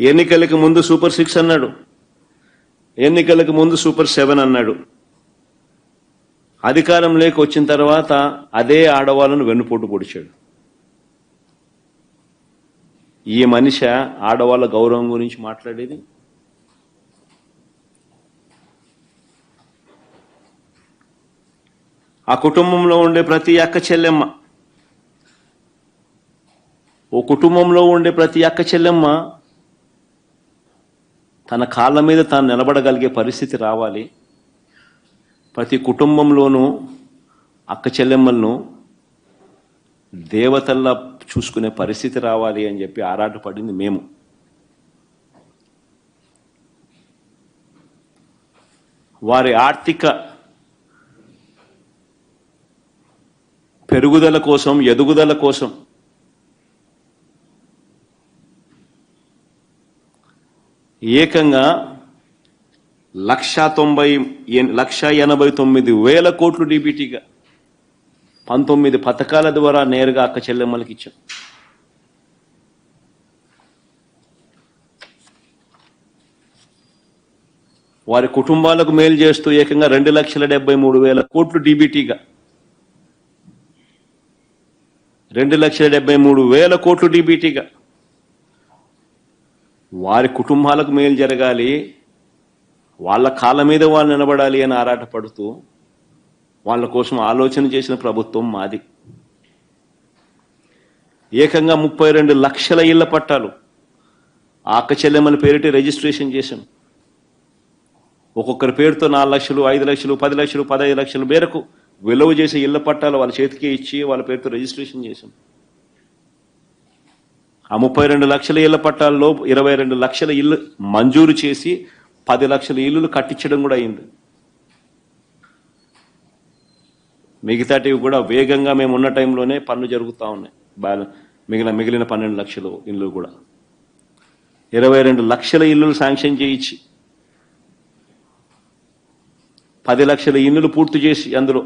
ఎన్నికలకు ముందు super six అన్నాడు. ఎన్నికలకు ముందు సూపర్ సెవెన్ అన్నాడు. అధికారం లేక వచ్చిన తర్వాత అదే ఆడవాళ్ళను వెన్నుపోటు పొడిచాడు. ఈ మనిషి ఆడవాళ్ళ గౌరవం గురించి మాట్లాడేది? ఆ కుటుంబంలో ఉండే ప్రతి అక్క చెల్లెమ్మ ఓ కుటుంబంలో ఉండే ప్రతి అక్క చెల్లెమ్మ తన కాళ్ళ మీద తాను నిలబడగలిగే పరిస్థితి రావాలి. ప్రతి కుటుంబంలోనూ అక్క చెల్లెమ్మలను దేవతల్లా చూసుకునే పరిస్థితి రావాలి అని చెప్పి ఆరాటపడింది మేము. వారి ఆర్థిక పెరుగుదల కోసం ఎదుగుదల కోసం ఏకంగా లక్ష తొంభై ఎన్- లక్ష ఎనభై తొమ్మిది వేల కోట్లు డీబీటీగా పంతొమ్మిది పథకాల ద్వారా నేరుగా అక్క చెల్లెమ్మలకి ఇచ్చాం. వారి కుటుంబాలకు మేలు చేస్తూ ఏకంగా రెండు లక్షల డెబ్బై మూడు వేల కోట్లు డీబీటీగా రెండు లక్షల డెబ్బై మూడు వేల కోట్లు డీబీటీగా వారి కుటుంబాలకు మేలు జరగాలి వాళ్ళ కాళ్ళ మీద వాళ్ళు నిలబడాలి అని ఆరాటపడుతూ వాళ్ళ కోసం ఆలోచన చేసిన ప్రభుత్వం మాది. ఏకంగా ముప్పై రెండు లక్షల ఇళ్ళ పట్టాలు ఆ పేరిట రిజిస్ట్రేషన్ చేశాం. ఒక్కొక్కరి పేరుతో నాలుగు లక్షలు ఐదు లక్షలు పది లక్షలు పదహైదు లక్షల మేరకు విలువ చేసే ఇళ్ళ పట్టాలు వాళ్ళ చేతికి ఇచ్చి వాళ్ళ పేరుతో రిజిస్ట్రేషన్ చేశాం. ఆ ముప్పై రెండు లక్షల ఇళ్ళ పట్టాల్లో ఇరవై రెండు లక్షల ఇల్లు మంజూరు చేసి పది లక్షల ఇల్లులు కట్టించడం కూడా అయింది. మిగతాటివి కూడా వేగంగా మేము ఉన్న టైంలోనే పనులు జరుగుతూ ఉన్నాయి. బ్యాల మిగిలిన మిగిలిన పన్నెండు లక్షలు ఇల్లు కూడా. ఇరవై రెండు లక్షల ఇల్లులు శాంక్షన్ చేయించి పది లక్షల ఇల్లులు పూర్తి చేసి అందులో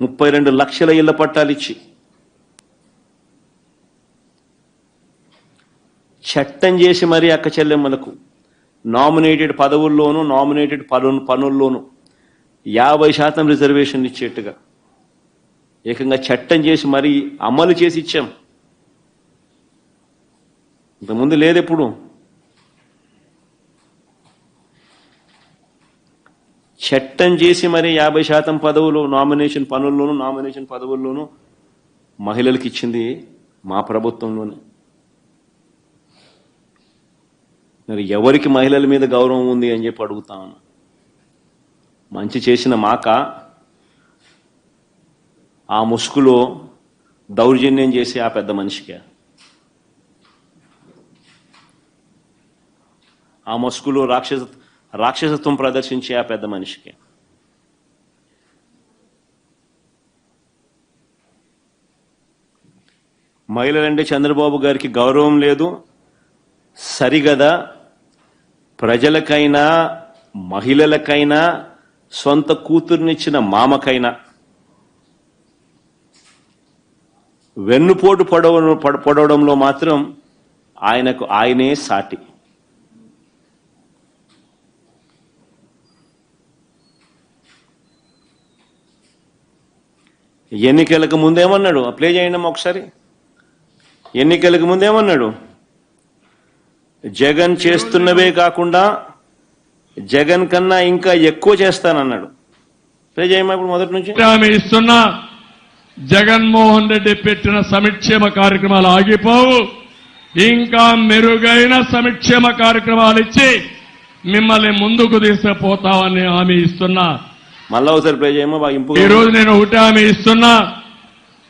ముప్పై రెండు లక్షల ఇళ్ళ పట్టాలు చట్టం చేసి మరీ అక్క చెల్లెమ్మలకు. నామినేటెడ్ పదవుల్లోనూ నామినేటెడ్ పను పనుల్లోనూ యాభై శాతం రిజర్వేషన్ ఇచ్చేట్టుగా. ఏకంగా చట్టం చేసి మరీ అమలు చేసి ఇచ్చాం. ఇంతకుముందు లేదు ఎప్పుడు చట్టం చేసి మరి యాభై శాతం పదవులు నామినేషన్ పనుల్లోనూ నామినేషన్ పదవుల్లోనూ మహిళలకు ఇచ్చింది మా ప్రభుత్వంలోనే. మరి ఎవరికి మహిళల మీద గౌరవం ఉంది అని చెప్పి అడుగుతా ఉన్నా. మంచి చేసిన మాక ఆ ముసుగులో దౌర్జన్యం చేసి ఆ పెద్ద మనిషికి. ఆ ముసుగులో రాక్షస రాక్షసత్వం ప్రదర్శించి ఆ పెద్ద మనిషికి. మహిళలంటే చంద్రబాబు గారికి గౌరవం లేదు సరిగదా ప్రజలకైనా మహిళలకైనా సొంత కూతుర్నిచ్చిన మామకైనా. వెన్నుపోటు పొడవ పొడవడంలో మాత్రం ఆయనకు ఆయనే సాటి. ఎన్నికలకు ముందేమన్నాడు? ప్లే చేయండి ఒకసారి. ఎన్నికలకు ముందేమన్నాడు? జగన్ చేస్తున్నవే కాకుండా జగన్ కన్నా ఇంకా ఎక్కువ చేస్తానన్నాడు. ప్లే చేయమ్మా ఇప్పుడు మొదటి నుంచి? హామీ ఇస్తున్నా. జగన్మోహన్ రెడ్డి పెట్టిన సంక్షేమ కార్యక్రమాలు ఆగిపోవు. ఇంకా మెరుగైన సంక్షేమ కార్యక్రమాలు ఇచ్చి మిమ్మల్ని ముందుకు తీసుకుపోతామని హామీ ఇస్తున్నా. మళ్ళా ఒకసారి ప్లే చేయమ్మా బాగా ఈ రోజు నేను ఒకటి హామీ ఇస్తున్నా.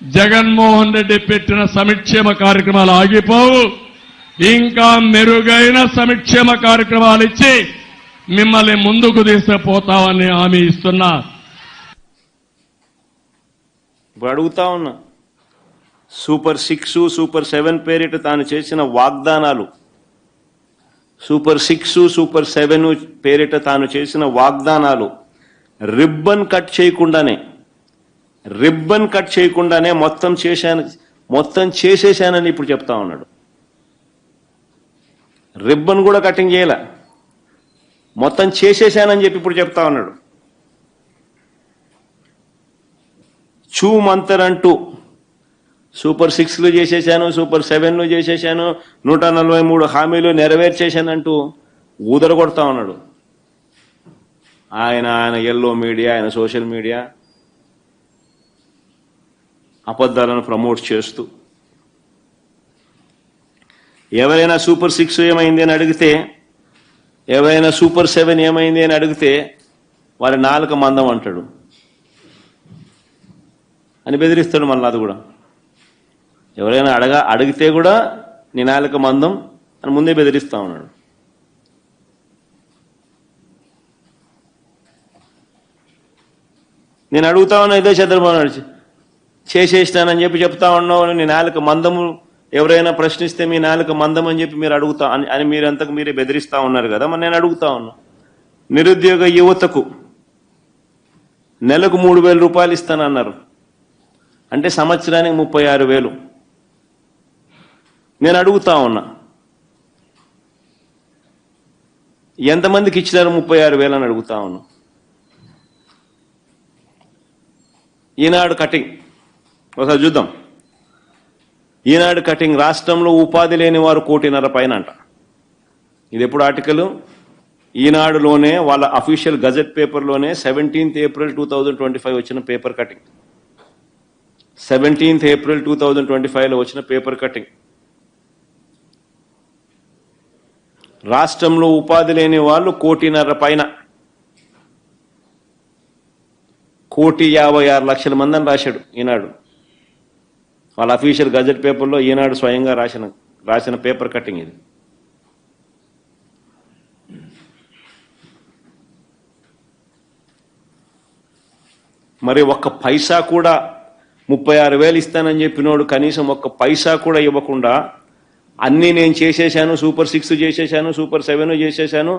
జగన్మోహన్ రెడ్డి పెట్టిన సంక్షేమ కార్యక్రమాలు ఆగిపోవు. ఇంకా మెరుగైన సంక్షేమ కార్యక్రమాలు ఇచ్చి మిమ్మల్ని ముందుకు తీసుకుపోతామని హామీ ఇస్తున్నా. ఇప్పుడు అడుగుతా ఉన్నా. సూపర్ సిక్స్ సూపర్ సెవెన్ పేరిట తాను చేసిన వాగ్దానాలు. సూపర్ సిక్స్ సూపర్ సెవెన్ పేరిట తాను చేసిన వాగ్దానాలు. రిబ్బన్ కట్ చేయకుండానే రిబ్బన్ కట్ చేయకుండానే మొత్తం చేశాను మొత్తం చేసేసానని ఇప్పుడు చెప్తా ఉన్నాడు. రిబ్బన్ కూడా కటింగ్ చేయలే. మొత్తం చేసేసానని చెప్పి ఇప్పుడు చెప్తా ఉన్నాడు. చూ మంతర్ అంటూ సూపర్ సిక్స్లు చేసేసాను సూపర్ సెవెన్లు చేసేసాను నూట నలభై మూడు హామీలు నెరవేర్చేశానంటూ ఊదర కొడతా ఉన్నాడు. ఆయన ఆయన ఎల్లో మీడియా ఆయన సోషల్ మీడియా అబద్ధాలను ప్రమోట్ చేస్తూ ఎవరైనా సూపర్ సిక్స్ ఏమైంది అని అడిగితే ఎవరైనా సూపర్ సెవెన్ ఏమైంది అని అడిగితే వారి నాలుక మందం అంటాడు. అని బెదిరిస్తాడు మళ్ళీ అది కూడా. ఎవరైనా అడగా అడిగితే కూడా నీ నాలుక మందం అని ముందే బెదిరిస్తా ఉన్నాడు. నేను అడుగుతా ఉన్నా ఇదే చంద్రబాబు నాయుడు చేసేసినానని చెప్పి చెప్తా ఉన్నావు నీ నాలుక మందము ఎవరైనా ప్రశ్నిస్తే మీ నాలుక మందం అని చెప్పి మీరు అడుగుతా అని మీరు అంతకు మీరే బెదిరిస్తా ఉన్నారు కదా మరి నేను అడుగుతా ఉన్నా. నిరుద్యోగ యువతకు నెలకు మూడు వేల రూపాయలు ఇస్తానన్నారు. అంటే సంవత్సరానికి ముప్పై ఆరు వేలు. నేను అడుగుతా ఉన్నా. ఎంతమందికి ఇచ్చినారు ముప్పై ఆరు వేలు అని అడుగుతా ఉన్నా. ఈనాడు కటింగ్. ఒకసారి చూద్దాం. ఈనాడు కటింగ్ రాష్ట్రంలో ఉపాధి లేని వారు కోటిన్నర పైన అంట ఇది ఎప్పుడు ఆర్టికల్? ఈనాడులోనే వాళ్ళ official gazette పేపర్లోనే seventeenth April two thousand twenty five వచ్చిన paper cutting. Seventeenth April two thousand twenty ఫైవ్లో వచ్చిన పేపర్ కటింగ్. రాష్ట్రంలో ఉపాధి లేని వాళ్ళు కోటిన్నర పైన. కోటి యాభై ఆరు లక్షల మంది అని రాశాడు ఈనాడు. వాళ్ళ అఫీషియల్ గజెట్ పేపర్లో ఈనాడు స్వయంగా రాసిన రాసిన పేపర్ కటింగ్ ఇది. మరి ఒక్క పైసా కూడా ముప్పై ఆరు వేలు ఇస్తానని చెప్పినోడు కనీసం ఒక్క పైసా కూడా ఇవ్వకుండా అన్నీ నేను చేసేసాను సూపర్ సిక్స్ చేసేసాను సూపర్ సెవెన్ చేసేసాను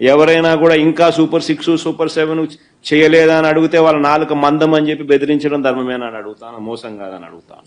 ఎవరైనా కూడా ఇంకా సూపర్ సిక్స్ సూపర్ సెవెన్ చేయలేదా అని అడిగితే వాళ్ళ నాలుక మందం అని చెప్పి బెదిరించడం ధర్మమేనా అని అడుగుతాను మోసం కాదని అడుగుతాను.